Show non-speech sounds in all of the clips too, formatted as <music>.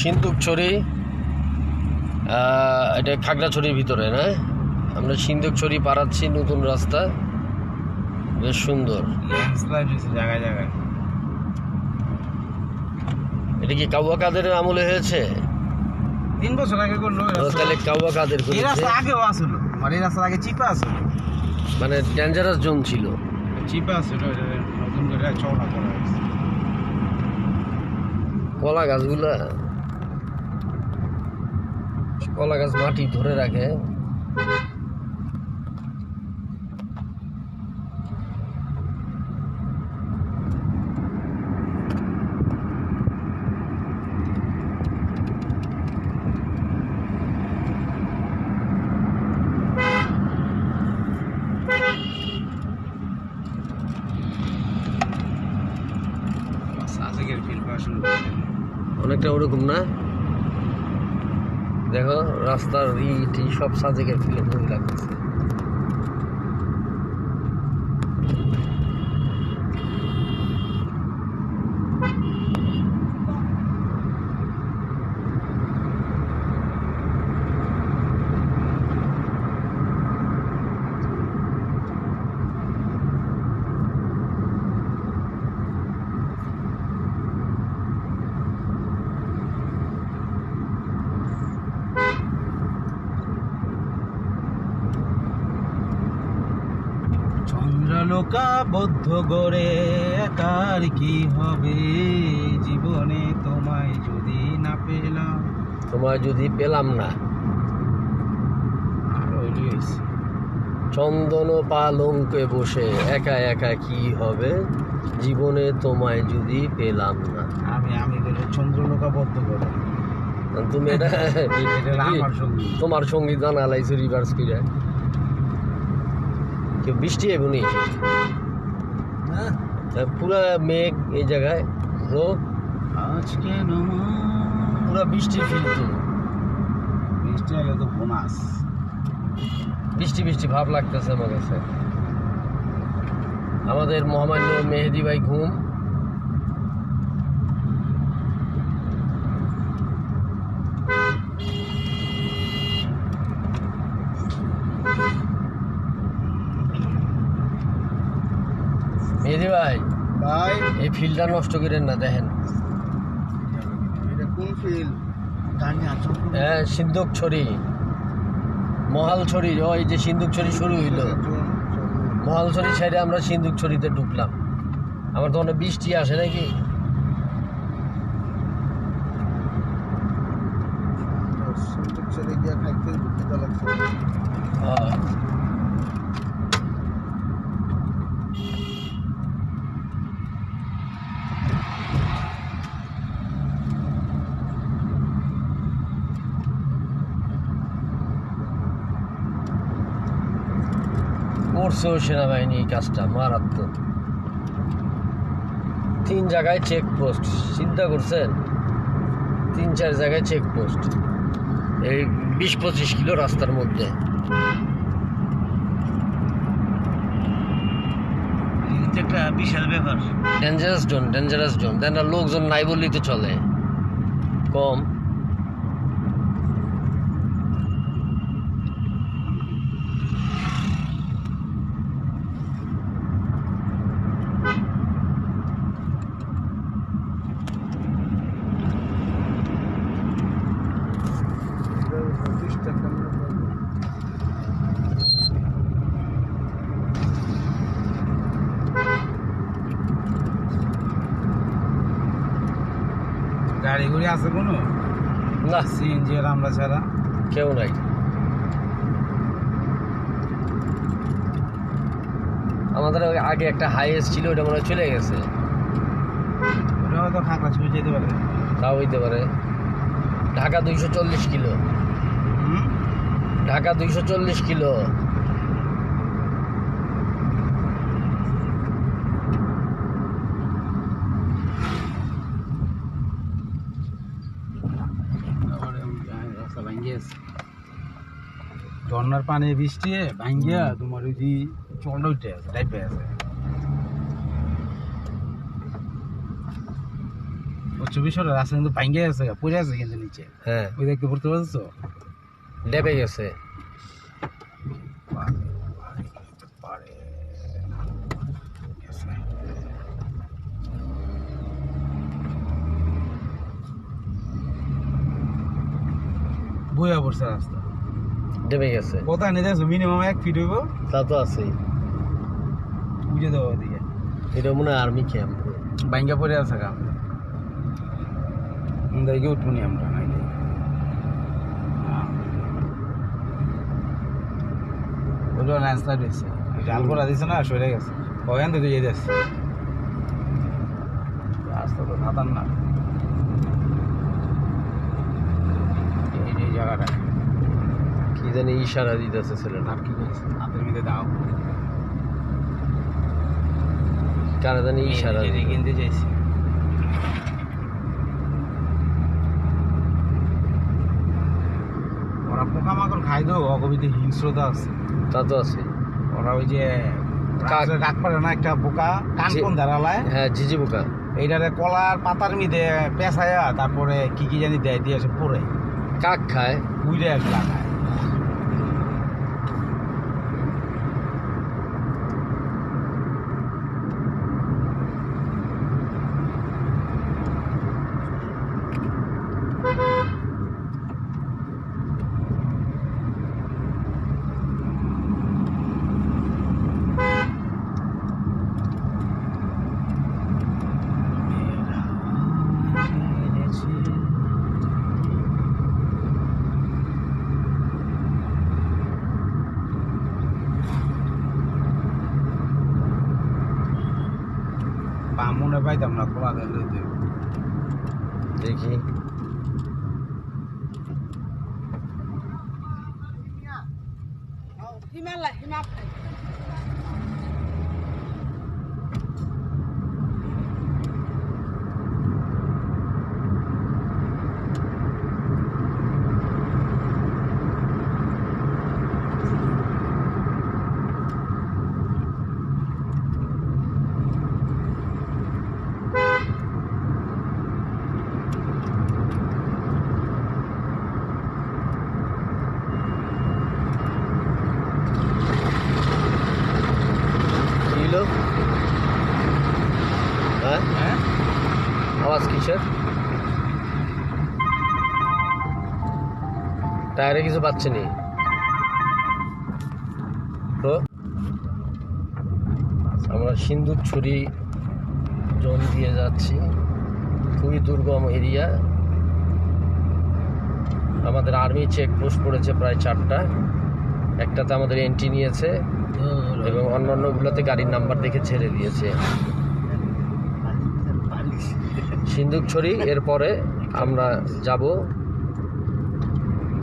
সিন্দুকছড়ি এটা খাগড়াছড়ির ভিতরে না? আমরা সিন্দুকছড়ি পাড়াচ্ছি নতুন রাস্তা। বেশ সুন্দর। জায়গায় জায়গায়। এটা কি কাউয়া কাদের আমলে হয়েছে? তিন বছর আগে করল। তাহলে কাউয়া কাদের এই রাস্তা আগেও আসলো মানে এই রাস্তার আগে চিপা আসলো মানে ডেঞ্জারাস জোন ছিল। চিপা আসলো নতুন করে চওড়া করা কলা গাছগুলা। কলা গাছ মাটি ধরে রাখে। শুরু অনেকটা ওরকম না? দেখো রাস্তার ইট সব সাজেকের ফিলে মনে লাগতেছে চন্দ্রলোকা বদ্ধ গড়ে একার কি হবে? জীবনে তোমায় যদি না পেলাম। তোমার যদি পেলাম না। চন্দন পালঙ্কে বসে একা একা কি হবে? জীবনে তোমায় যদি পেলাম না। আমি আমি বলি চন্দ্রলোকা বদ্ধ গড়ে তুমি এটা <laughs> তোমার সংগীত জানালাইছো রিভার্স করে। কেউ বৃষ্টি এবং পুরা মেঘ এই জায়গায় রোদ আজকে পুরো পুরা বৃষ্টি ফিল তো। বৃষ্টি আগে তো বোনাস। বৃষ্টি বৃষ্টি ভাব লাগতেছে আমার কাছে। আমাদের মহামান্য মেহেদি ভাই ঘুম মেহেদি ভাই ভাই। এই ফিল্ডটা নষ্ট করেন না দেখেন। কোন ফিল হ্যাঁ সিন্ধুক ছড়ি। মহাল ছড়ি ওই যে সিন্ধুক ছড়ি শুরু হইল। মহালছড়ি সাইডে আমরা সিন্ধুক ছড়িতে ঢুকলাম। আমার তো অনেক বৃষ্টি আসে নাকি? হ্যাঁ। করছেও সেনাবাহিনী এই কাজটা মারাত্মক। তিন জায়গায় চেকপোস্ট চিন্তা করছেন? তিন চার জায়গায় চেকপোস্ট এই বিশ পঁচিশ কিলো রাস্তার মধ্যে। একটা বিশাল ব্যাপার। Dangerous zone dangerous zone then লোকজন নাই বললেই তো চলে। কম। গাড়ি আছে কোনো? না। সিএনজি আর আমরা ছাড়া। কেউ নাই। আমাদের আগে একটা হাইয়েস ছিল ওটা মনে হয় চলে গেছে। ওটা হয়তো খাঁকড়া ছুঁয়ে যেতে পারে। তাও হইতে পারে। ঢাকা দুইশো চল্লিশ কিলো? ঢাকা দুইশো চল্লিশ কিলো তারপরে ওই রাস্তা ভাঙ্গি আছে ঝর্নার পানি বৃষ্টি ভাঙ্গিয়া তোমার ওই যে চলটা উঠে আছে টাইপে আছে। রাস্তা কিন্তু ভাঙ্গে আছে পড়ে আছে কিন্তু নিচে। হ্যাঁ। ওই দেখতে পড়তে পারছ? ডেবে গেছে। বইয়া পড়ছে রাস্তা। ডেবে গেছে। কোথায় নিয়ে যাচ্ছ মিনিমাম এক ফিট হইব? তা তো আছেই। বুঝে দেবো ওদিকে। এটা মনে হয় আর্মি ক্যাম্প বাইঙ্গা পড়ে আছে কাম দেখে উঠবনি আমরা রাস্তা জাল করা দিছে না সরে গেছে। ওখান থেকে যেতে আসছে রাস্তা তো খাতার না। এই জায়গাটা। জানি ইশারা দিতেছে ছেলেটা আর কি হাতের মধ্যে দাও। কারা জানি ইশারা। কিনতে চাইছি ওরা পোকামাকড় খাই দো অগবিতে হিংস্রতা আছে। তা তো আছে। ওরা ওই যে কাক। ডাক পারে না একটা পোকা কান। কোন ধারালায়? হ্যাঁ ঝিঝি পোকা এইটারে কলার পাতার মিদে পেঁচায়া তারপরে কি কি জানি দেয় দিয়ে এসে পরে কাক খায়। উইরে এসে লাগায়। পাইতাম না খোলা দিতে দেখি কি হলো হ্যাঁ হ্যাঁ আওয়াজ কিসের টায়ারে কিছু পাচ্ছে নি। তো, আমরা সিন্দুর ছুরি জোন দিয়ে যাচ্ছি। খুবই দুর্গম এরিয়া। আমাদের আর্মি চেকপোস্ট পড়েছে প্রায় চারটা। একটাতে আমাদের এন্ট্রি নিয়েছে এবং অন্যান্যগুলোতে গাড়ির নাম্বার দেখে ছেড়ে দিয়েছে। সিন্দুকছড়ি এরপরে আমরা যাব।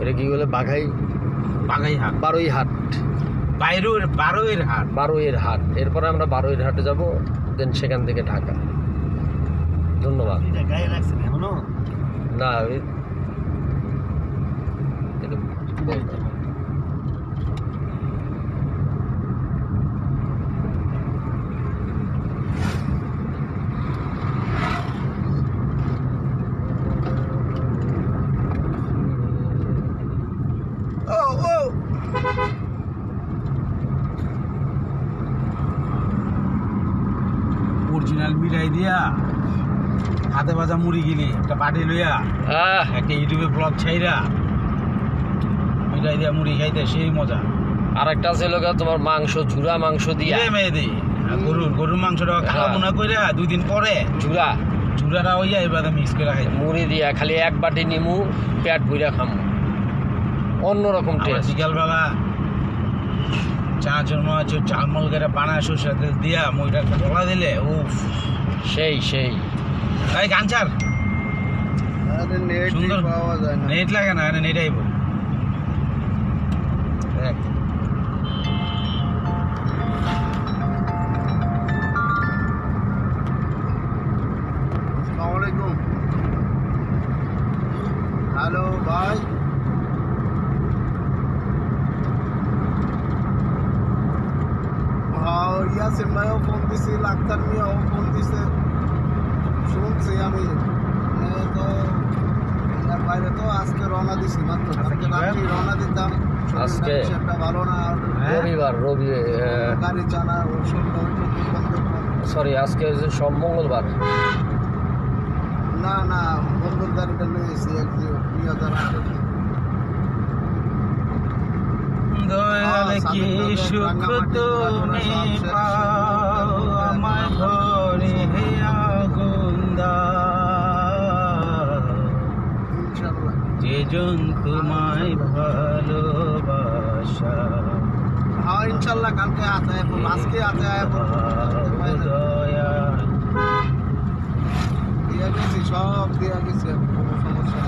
এটা কি বলে? বাঘাই বাঘাই হাট। বারোই হাট। বাইরের বারোয়ের হাট। বারোইয়ের হাট। এরপরে আমরা বারোয়ের হাটে যাব দেন সেখান থেকে ঢাকা। ধন্যবাদ। না এটা দিয়া হাতে ভাজা মুড়ি গিলি একটা পাটি লইয়া একটা ইউটিউবে ব্লগ ছাইরা মিঠাই দিয়া মুড়ি খাইতে সেই মজা। আর একটা তোমার মাংস ঝুরা মাংস দিয়া। দিই গরুর গরুর মাংসটা খাওয়া মনে দুই দিন পরে ঝুরা। হইয়া এবার মিক্স করে খাই মুড়ি দিয়া খালি এক বাটি নিমু পেট ভুইরা খামু। অন্যরকম টেস্ট বিকালবেলা চা জন্ম আছে চালমল করে সরষের তেল দিয়া মুইটা ঢোলা দিলে উফ। সেই সেই। এই গানচার সুন্দর। পাওয়া যায় না। নেট লাগে না নেট আইব। দেখ। হ্যালো ভাই। ইয়াসিন ভাইও ফোন দিছে আক্তার মিয়াও ফোন দিছে। শুনছি আমি তো আজকে রওনা দিছি মাত্র আচ্ছা, বার? রাত্রি রওনা দিতাম আজকে? একটা ভালো না হ্যাঁ? রবিবার রবি গাড়ি চালা। সরি আজকে সব মঙ্গলবার না না বন্ধুর গাড়িটা লইয়েছি এক যে দুই হাজার দয়াল কি সুখ তুমি পাও আমার ইনশাল্লাহ যেজন তোমায় ভালোবাসা। হ্যাঁ ইনশাল্লাহ কালকে আছে আজকে আছে দয়া। দিয়ে গেছি সব দিয়ে গেছি কোনো সমস্যা